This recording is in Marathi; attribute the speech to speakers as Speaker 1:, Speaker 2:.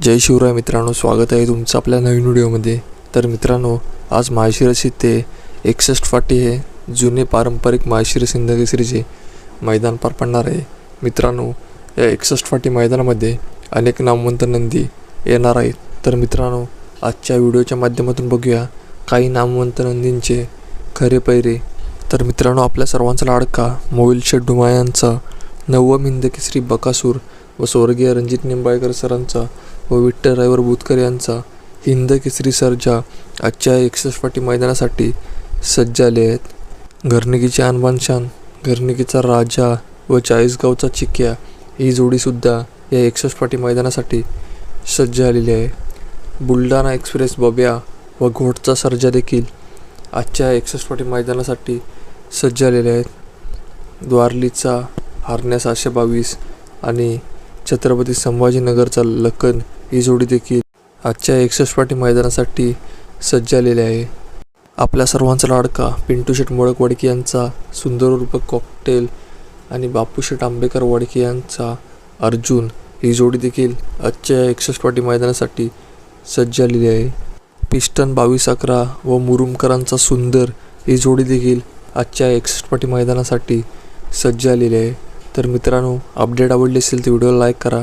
Speaker 1: जय शिवराय मित्रांनो स्वागत आहे तुमचं आपल्या नवीन व्हिडिओमध्ये. तर मित्रांनो आज माळशिरस ते एकसष्ट फाटी हे जुने पारंपरिक माळशिरस हिंदकेसरीचे मैदान पार पडणार आहे. मित्रांनो या एकसष्ट फाटी मैदानामध्ये अनेक नामवंत नंदी येणार आहेत. तर मित्रांनो आजच्या व्हिडिओच्या माध्यमातून बघूया काही नामवंत नंदींचे खरे पैरे. तर मित्रांनो आपल्या सर्वांचा लाडका मोबाईल शेठ डुमा यांचा नवम हिंदकेसरी बकासूर व स्वर्गीय रणजित निंबाळकर सरांचा व विठ्ठल रायवर बुतकर यांचा हिंद केसरी सर्जा आजच्या एकसष्ट फाटी मैदानासाठी सज्ज आले आहेत घरणिकीचे अनबानशान घरणिकीचा राजा व चाळीसगावचा चिक्या ही जोडीसुद्धा या एकसष्ट फाटी मैदानासाठी सज्ज आलेली आहे. बुलढाणा एक्सप्रेस बब्या व घोटचा सर्जा देखील आजच्या एकसष्ट फाटी मैदानासाठी सज्ज आलेले आहेत. द्वारलीचा हारण्या सहाशे बावीस आणि छत्रपती संभाजीनगरचा लखन ही जोडी देखील आजच्या एकसष्ट पाटी मैदानासाठी सज्ज आलेली आहे. आपल्या सर्वांचा लाडका पिंटू शेट मोडक वडकी यांचा सुंदर रूप कॉकटेल आणि बापू शेठ आंबेकर वडकी यांचा अर्जुन ही जोडी देखील आजच्या एकसष्ट पाटी मैदानासाठी सज्ज आलेली आहे. पिस्टन बावीस अकरा व मुरुमकरांचा सुंदर ही जोडी देखील आजच्या एकसष्ट पाटी मैदानासाठी सज्ज आलेली आहे. तर मित्रांनो अपडेट आवडली असेल तर व्हिडिओला लाईक करा